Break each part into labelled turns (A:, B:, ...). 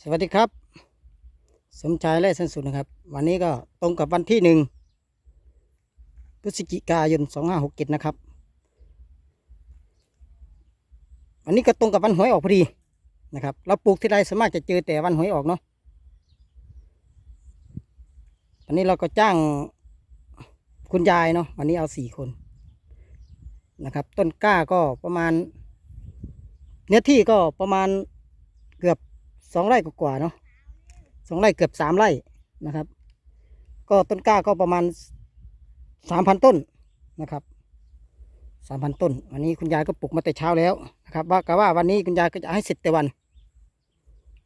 A: สวัสดีครับ สมชายและสันสุดนะครับ วันนี้ก็ตรงกับวันที่หนึ่งพฤศจิกายนสองห้าหกเจ็ดนะครับวันนี้ก็ตรงกับวันหวยออกพอดีนะครับ เราปลูกที่ไรสวนมากจะเจอแต่วันหวยออกเนาะวันนี้เราก็จ้างคุณยายเนาะวันนี้เอาสี่คนนะครับ ต้นกล้าก็ประมาณ เนื้อที่ก็ประมาณ สองไร่กว่าเนาะสองไร่เกือบสามไร่นะครับ ก็ต้นกล้าก็ประมาณสามพันต้นนะครับสามพันต้น วันนี้คุณยายก็ปลูกมาแต่เช้าแล้วนะครับ ว่ากะว่าวันนี้คุณยายก็จะให้เสร็จแต่วัน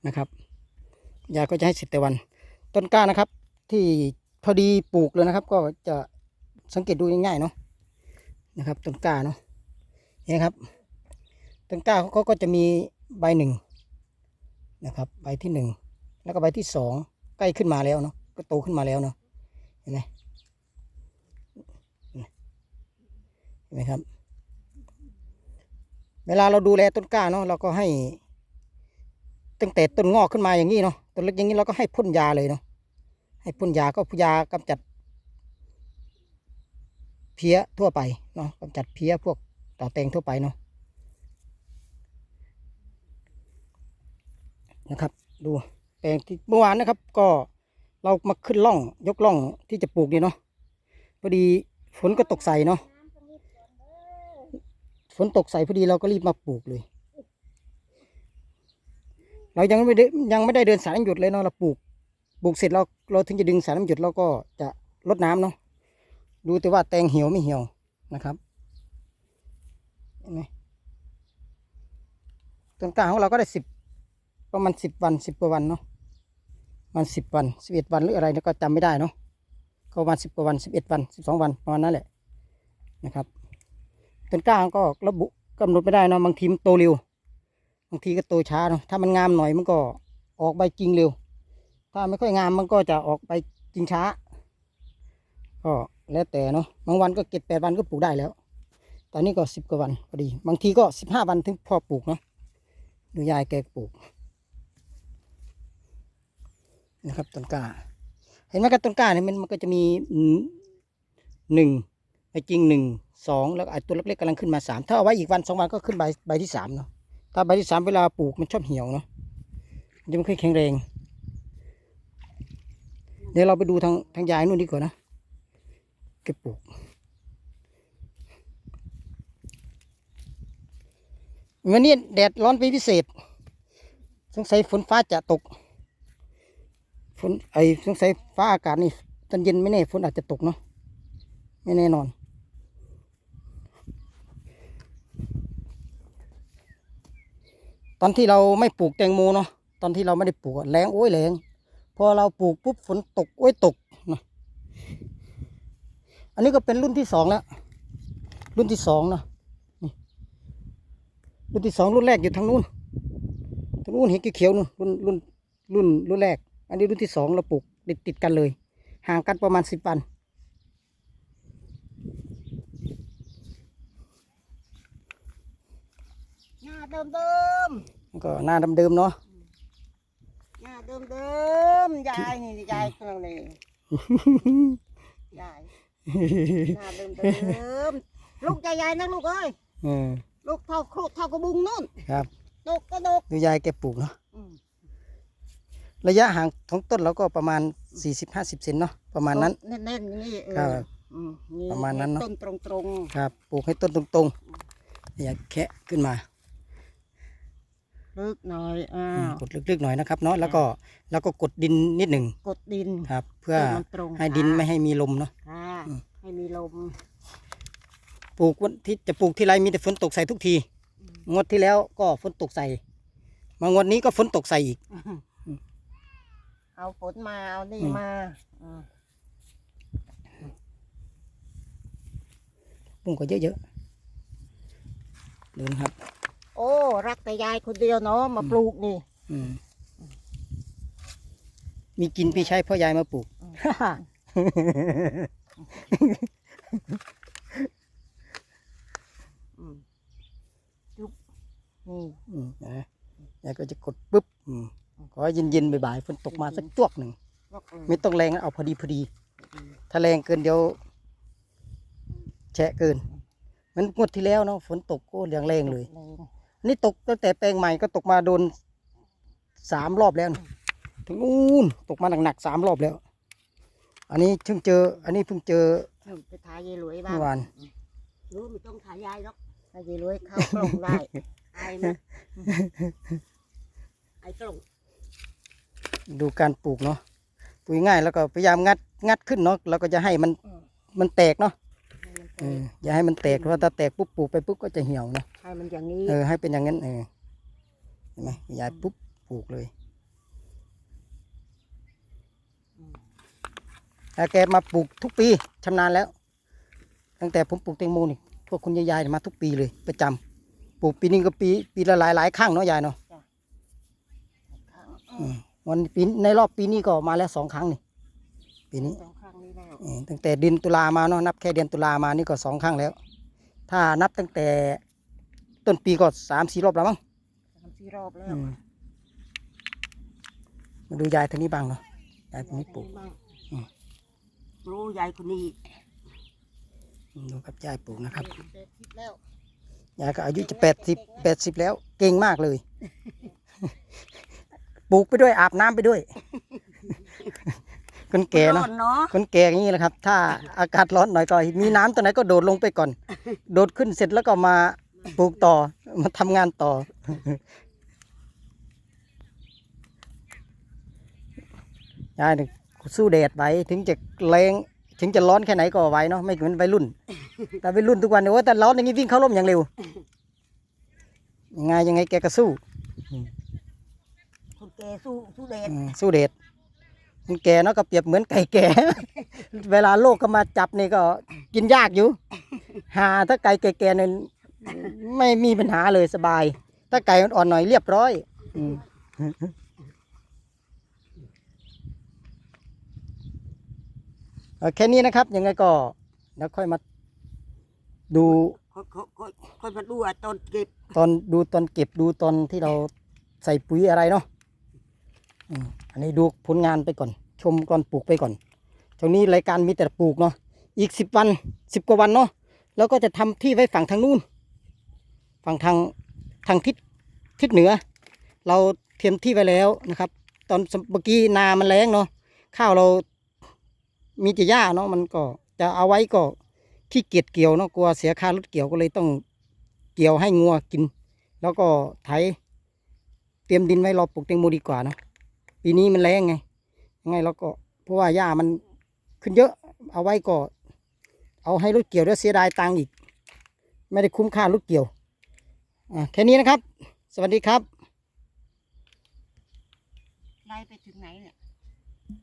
A: นะครับยายก็จะให้เสร็จแต่วัน ต้นกล้านะครับ ที่พอดีปลูกเลยนะครับ ก็จะสังเกตดูง่ายๆเนาะนะครับต้นกล้าเนาะนี่ครับต้นกล้าเขาก็จะมีใบหนึ่ง นะครับใบที่หนึ่งแล้วก็ใบที่สองใกล้ขึ้นมาแล้วเนาะก็โตขึ้นมาแล้วเนาะเห็นไหมเห็นไหมครับ เวลาเราดูแลต้นกล้าเนาะเราก็ให้ตั้งแต่ต้นงอกขึ้นมาอย่างนี้เนาะต้นเล็กอย่างนี้เราก็ให้พ่นยาเลยเนาะให้พ่นยาก็ยากำจัด เพี้ยทั่วไปเนาะกำจัดเพี้ยพวกต่อแตงทั่วไปเนาะ นะครับ ดูแปลงที่เมื่อวานนะครับ ก็เรามาขึ้นล่องยกล่องที่จะปลูกนี่เนาะพอดีฝนก็ตกใส่เนาะฝนตกใส่พอดีเราก็รีบมาปลูกเลย เรายังไม่ได้ยังไม่ได้เดินสายน้ำหยดเลยเนาะเราปลูกปลูกเสร็จเราเราถึงจะดึงสายน้ำหยดเราก็จะลดน้ำเนาะดูแต่ว่าแตงเหี่ยวไม่เหี่ยวนะครับเห็นไหมต้นกล้าของเราก็ได้สิบ ประมาณสิบวันสิบกว่าวันเนาะมันสิบวันสิบเอ็ดวันหรืออะไรเนี่ยก็จำไม่ได้เนาะก็ประมาณสิบกว่าวันสิบเอ็ดวันสิบสองวันประมาณนั้นแหละนะครับต้นกล้าก็ระบุกำหนดไม่ได้เนาะบางทีมันโตเร็วบางทีก็โตช้าเนาะถ้ามันงามหน่อยมันก็ออกใบจริงเร็ว ถ้าไม่ค่อยงามมันก็จะออกใบจริงช้า ก็แล้วแต่เนาะบางวันก็เก็บแปดวันก็ปลูกได้แล้ว ตอนนี้ก็สิบกว่าวันพอดี บางทีก็สิบห้าวันถึงพอปลูกเนาะดูยายแกปลูก นะครับต้นกล้า เห็นไหมครับต้นกล้าเนี่ยมันมันก็จะมีหนึ่งไอ้จริงหนึ่งสองแล้วไอ้ตัวเล็กๆกำลังขึ้นมาสามถ้าเอาไว้อีกวันสองวันก็ขึ้นใบใบที่สามเนาะถ้าใบที่สามเวลาปลูกมันชอบเหี่ยวเนาะมันจะไม่ค่อยแข็งแรง เดี๋ยวเราไปดูทางทางยายนู่นดีกว่านะแกปลูกวันนี้แดดร้อนเป็นพิเศษ สงสัยฝนฟ้าจะตก ฝนไอ้สงสัยฟ้าอากาศนี่ตอนเย็นไม่แน่ฝนอาจจะตกเนาะไม่แน่นอน ตอนที่เราไม่ปลูกแตงโมเนาะตอนที่เราไม่ได้ปลูกแรงโอ้ยแรงพอเราปลูกปุ๊บฝนตกโอ้ยตกนะอันนี้ก็เป็นรุ่นที่สองแล้ว รุ่นที่สองเนาะนี่รุ่นที่สองรุ่นแรกอยู่ทางนู้นทางนู้นเห็นเขียวนู่นรุ่นรุ่นรุ่นรุ่นแรก อันนี้รุ่นที่สองเราปลูกติดติดกันเลย ห่างกันประมาณสิบวัน
B: หน้าเดิมเดิม
A: แล้วก็หน้าเดิมๆเนาะ
B: ๆหน้าเดิมเดิมๆยายนี่ยายกำลังเลยยายหน้าเดิมเดิมๆลูกยายยายนะลูกเอ้ย
A: เออ
B: ลูกเท่าครุเท่ากระบุงนู่น
A: ครับ
B: ดกก็ดก
A: ดูยายแกปลูกเนาะ
B: อืม
A: ระยะห่างของต้นเราก็ประมาณ 40-50เซนเนาะประมาณนั้น
B: แน่นๆอย่างนี้เออ
A: ครับ
B: อืมนี่
A: ประมาณนั้นเนอะ
B: ต้นตรง
A: ครับปลูกให้ต้นตรงๆอย่าแคะขึ้นมา
B: ๆลึกหน่อยอ้า
A: อืม
B: ว
A: กดลึกๆหน่อยนะครับเนาะแล้วก็แล้วก็กดดินนิดหนึ่ง
B: กดดิน
A: ครับ เพื่อ
B: ให้มันตรง
A: ให้ดิน
B: ค่ะ
A: ไม่ให้มีลมเนาะ
B: ค่ะ
A: อืม
B: ให้มีลม
A: ปลูกวันที่จะปลูกที่ไรมีแต่ฝนตกใส่ทุกที งวดที่แล้วก็ฝนตกใส่ มางวดนี้ก็ฝนตกใส่อีก
B: เอาฝนมาเอานี่
A: อืม
B: มาอืม
A: ปุ้งก็เยอะๆดูนะครับ
B: โอ้ รักแต่ยายคนเดียวเนาะมาปลูกนี่
A: อืมมีกินพี่ใช้เพ่อยายมาปลูก
B: อืมจุ๊บนี่
A: อืมนะยายก็จะกดปุ๊บอืม ขอให้เย็นๆบ่ายๆฝนตกมาสักจวกหนึ่ง
B: บอกเออ
A: ไม่ต้องแรงนะเอาพอดีพอดี ถ้าแรงเกินเดี๋ยวแฉะเกินเหมันงวดที่แล้วเนาะฝนตกก็อย่างแรงเลย
B: แรง
A: อันนี่ตกตั้งแต่แปลงใหม่ก็ตกมาโดนสามรอบแล้วนะถึงนู่นตกมาหนักๆสามรอบแล้ว อันนี้เพิ่งเจอ อันนี้เพิ่งเจอ
B: หนูไปทายายรวยบ้าง
A: เมื่อวาน
B: รู้ไม่ต้องทายายหรอกทายายรวยเข้ากล่องได้ไอ้นะไอ้กล่อง
A: ดูการปลูกเนาะปลูกง่ายแล้วก็พยายามงัดงัดขึ้นเนาะแล้วก็จะให้มันมันแตกเนาะ
B: ให้มัน
A: เอออย่าให้มันแตกเพราะว่าถ้าแตกปุ๊บปลูกไปปุ๊บก็จะเหี่ยวเนาะ
B: ให้มันอย่างนี้
A: เออให้เป็นอย่างนั้นเออเห็นไหมยายปุ๊บปลูกเลยแต่แกมาปลูกทุกปีชำนาญแล้ว ตั้งแต่ผมปลูกแตงโมนี่พวกคุณยายๆมาทุกปีเลยประจำปลูกปีนึงก็ปีปีละหลายหลายๆครั้งเนาะยายเนาะอืม วันปีในรอบปีนี้ก็มาแล้วสองครั้งนี่ปีนี้
B: สองครั้งนี้แล้ว
A: เออตั้งแต่เดือนตุลามาเนาะนับแค่เดือนตุลามานี่ก็สองครั้งแล้ว ถ้านับตั้งแต่ต้นปีก็สามสี่รอบแล้วมั้ง
B: สามสี่รอบแล้ว
A: อืมมาดูยายทางนี้บ้างเนาะยายทางนี้ปลูก อืม
B: รู้ยายคนนี้
A: อืมดูครับยายปลูกนะครับ
B: เจ็ดสิบแล้ว
A: ยายก็อายุจะแปดสิบแปดสิบแล้ว เก่งมากเลย ปลูกไปด้วยอาบน้ำไปด้วย คนแก่เนาะ
B: ร้อเนาะ
A: คนแก่อย่างนี้แหละครับ ถ้าอากาศร้อนหน่อยก็มีน้ำตรงไหนก็โดดลงไปก่อน โดดขึ้นเสร็จแล้วก็มาปลูกต่อ มาทำงานต่อ ยายนี่สู้แดดไหวถึงจะแรงถึงจะร้อนแค่ไหนก็ไหวเนาะไม่เหมือนวัยรุ่น แต่วัยรุ่นทุกวันเนี่ยว่าแต่ร้อนอย่างนี้วิ่งเข้าร่มอย่างเร็วยังไงยังไงแกก็สู้
B: คนแก่สู้สู้เด็ด
A: อืมสู้แดดมันแก่เนาะก็เปรียบเหมือนไก่แก่ เวลาโลกก็มาจับนี่ก็กินยากอยู่ หาถ้าไก่แก่ๆเนี่ยไม่มีปัญหาเลยสบาย ถ้าไก่อ่อนๆหน่อยเรียบร้อยอืมเอาแค่นี้นะครับ ยังไงก็เดี๋ยวค่อยมาดู
B: ค่อยค่อยค่อยค่อยมาดูอะตอนเก็บ
A: ตอนดูตอนเก็บดูตอนที่เราใส่ปุ๋ยอะไรเนาะ อันนี้ดูผลงานไปก่อน ชมก่อนปลูกไปก่อนช่วงนี้รายการมีแต่ปลูกเนาะอีกสิบวันสิบกว่าวันเนาะแล้วก็จะทำที่ไว้ฝั่งทางนู้นฝั่งทางทางทิศทิศเหนือ เราเตรียมที่ไว้แล้วนะครับ ตอนเมื่อกี้นามันแรงเนาะข้าวเรามีแต่หญ้าเนาะมันก็จะเอาไว้ก็ขี้เกียจเกี่ยวเนาะกลัวเสียค่ารถเกี่ยวก็เลยต้องเกี่ยวให้งัวกิน แล้วก็ไถเตรียมดินไว้รอปลูกแตงโมดีกว่าเนอะ ปีนี้มันแรงไงยังไงเราก็เพราะว่าหญ้ามันขึ้นเยอะ เอาไว้ก็ เอาให้รถเกี่ยวแล้วเสียดายตังค์อีก ไม่ได้คุ้มค่ารถเกี่ยวอะแค่นี้นะครับ สวัสดีครับ
B: ไล่ไปถึงไหนเนี่ย